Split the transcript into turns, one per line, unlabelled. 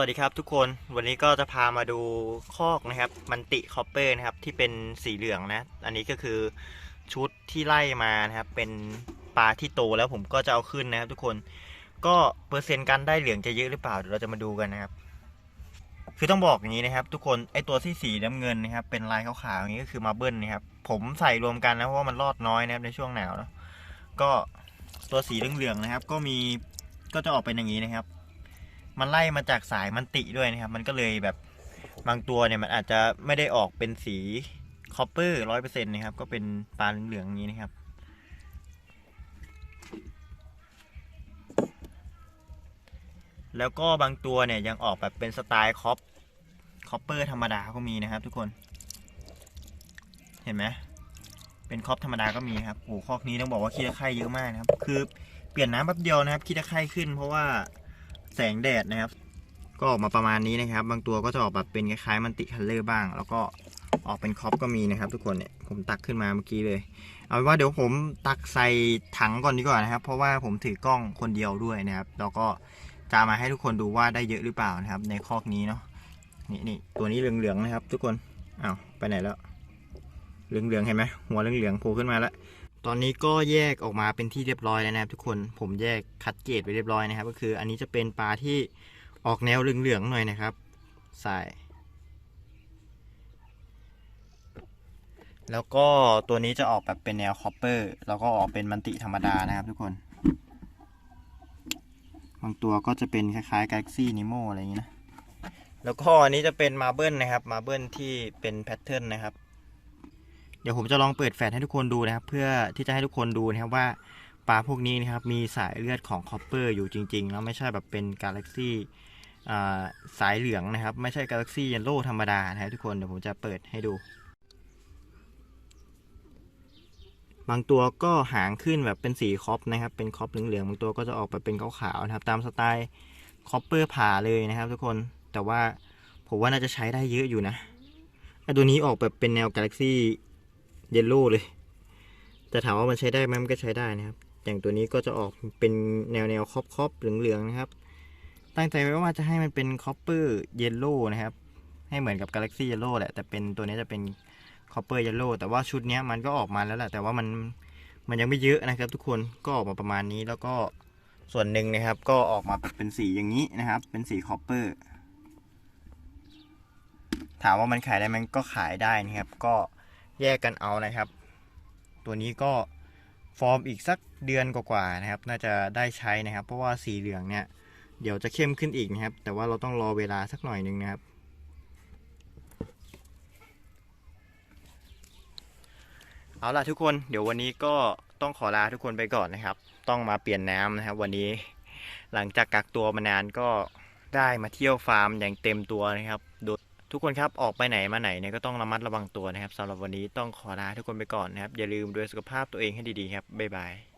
วัสดีครับทุกคนวันนี้ก็จะพามาดูคอกนะครับมันติคอปเปอร์นะครับที่เป็นสีเหลืองนะ อันนี้ก็คือชุดที่ไล่มานะครับ เป็นปลาที่โตแล้วผมก็จะเอาขึ้นนะครับ ทุกคนก็เปอร์เซ็นต์การได้เหลืองจะเยอะหรือเปล่าเดี๋ยวเราจะมาดูกันนะครับ คือต้องบอกอย่างนี้นะครับ ทุกคนไอตัวที่สีน้ำเงินนะครับ เป็นลายขาวๆอย่างนี้ก็คือมาเบิลนะครับ ผมใส่รวมกันนะเพราะว่ามันรอดน้อยนะครับในช่วงหนาวเนาะก็ตัวสีเหลืองๆนะครับ ก็มีก็จะออกเป็นอย่างนี้นะครับ มันไล่มาจากสายมันติด้วยนะครับ มันก็เลยแบบบางตัวเนี่ยมันอาจจะไม่ได้ออกเป็นสีคอปเปอร์ร้อยเปอร์เซ็นต์นะครับ ก็เป็นปลาเหลืองๆอย่างนี้นะครับ แล้วก็บางตัวเนี่ยยังออกแบบเป็นสไตล์คอปคอปเปอร์ธรรมดาก็มีนะครับ ทุกคน เห็นไหมเป็นคอปธรรมดาก็มีครับโอ้คอกนี้ต้องบอกว่าขี้ตะไคร่เยอะมากนะครับ คือเปลี่ยนน้ำแป๊บเดียวนะครับขี้ตะไคร่ขึ้นเพราะว่า แสงแดดนะครับ ก็ออกมาประมาณนี้นะครับ บางตัวก็จะออกแบบเป็นคล้ายๆมันติคัลเลอร์บ้าง แล้วก็ออกเป็นคอปก็มีนะครับ ทุกคนเนี่ยผมตักขึ้นมาเมื่อกี้เลย เอาเป็นว่าเดี๋ยวผมตักใส่ถังก่อนดีกว่านะครับ เพราะว่าผมถือกล้องคนเดียวด้วยนะครับแล้วก็จะมาให้ทุกคนดูว่าได้เยอะหรือเปล่านะครับ ในคอกนี้เนาะนี่นี่ตัวนี้เหลืองๆนะครับ ทุกคนอ้าวไปไหนแล้วเหลืองๆเห็นไหมหัวเหลืองๆโผล่ขึ้นมาแล้ว ตอนนี้ก็แยกออกมาเป็นที่เรียบร้อยแล้วนะครับ ทุกคนผมแยกคัดเกรดไว้เรียบร้อยนะครับ ก็คืออันนี้จะเป็นปลาที่ออกแนวเหลืองๆหน่อยนะครับใส่แล้วก็ตัวนี้จะออกแบบเป็นแนวคอปเปอร์แล้วก็ออกเป็นมันติธรรมดานะครับทุกคน บางตัวก็จะเป็นคล้ายๆ Galaxy Nemo อะไรอย่างนี้นะ แล้วก็อันนี้จะเป็นมาเบิลนะครับมาเบิลที่เป็นแพทเทิร์นนะครับ ดี๋ยวผมจะลองเปิดแฟลชให้ทุกคนดูนะครับ เพื่อที่จะให้ทุกคนดูนะครับว่าปลาพวกนี้นะครับมีสายเลือดของคอปเปอร์อยู่จริงๆ แล้วไม่ใช่แบบเป็นกาแล็กซี่สายเหลืองนะครับ ไม่ใช่กาแล็กซี่เยลโล่ธรรมดานะครับทุกคนเดี๋ยวผมจะเปิดให้ดู บางตัวก็หางขึ้นแบบเป็นสีคอปนะครับ เป็นคอปเหลืองๆบางตัวก็จะออกแบบเป็นขาวๆนะครับ ตามสไตล์คอปเปอร์ผ่าเลยนะครับทุกคนแต่ว่าผมว่าน่าจะใช้ได้เยอะอยู่นะไอตัวนี้ออกแบบเป็นแนวกาแล็กซี่ เยลโล่เลย แต่ถามว่ามันใช้ได้ไหมมันก็ใช้ได้นะครับ อย่างตัวนี้ก็จะออกเป็นแนวแนวครอปครอปเหลืองๆนะครับ ตั้งใจไว้ว่าจะให้มันเป็นคอปเปอร์เยลโล่นะครับ ให้เหมือนกับ Galaxy Yellow แหละ แต่เป็นตัวนี้จะเป็นคอปเปอร์เยลโล่แต่ว่าชุดนี้มันก็ออกมาแล้วแหละ แต่ว่ามันมันยังไม่เยอะนะครับ ทุกคนก็ออกมาประมาณนี้แล้วก็ส่วนหนึ่งนะครับ ก็ออกมาเป็นสีอย่างนี้นะครับ เป็นสีคอปเปอร์ถามว่ามันขายได้มันก็ขายได้นะครับ ก็ แยกกันเอานะครับ ตัวนี้ก็ฟอร์มอีกสักเดือนกว่าๆนะครับ น่าจะได้ใช้นะครับ เพราะว่าสีเหลืองเนี่ยเดี๋ยวจะเข้มขึ้นอีกนะครับ แต่ว่าเราต้องรอเวลาสักหน่อยหนึ่งนะครับ เอาล่ะทุกคนเดี๋ยววันนี้ก็ต้องขอลาทุกคนไปก่อนนะครับ ต้องมาเปลี่ยนน้ำนะครับ วันนี้หลังจากกักตัวมานานก็ได้มาเที่ยวฟาร์มอย่างเต็มตัวนะครับโดย ทุกคนครับออกไปไหนมาไหนเนี่ยก็ต้องระมัดระวังตัวนะครับสำหรับวันนี้ต้องขอลาทุกคนไปก่อนนะครับ อย่าลืมดูแลสุขภาพตัวเองให้ดีๆครับบ๊ายบาย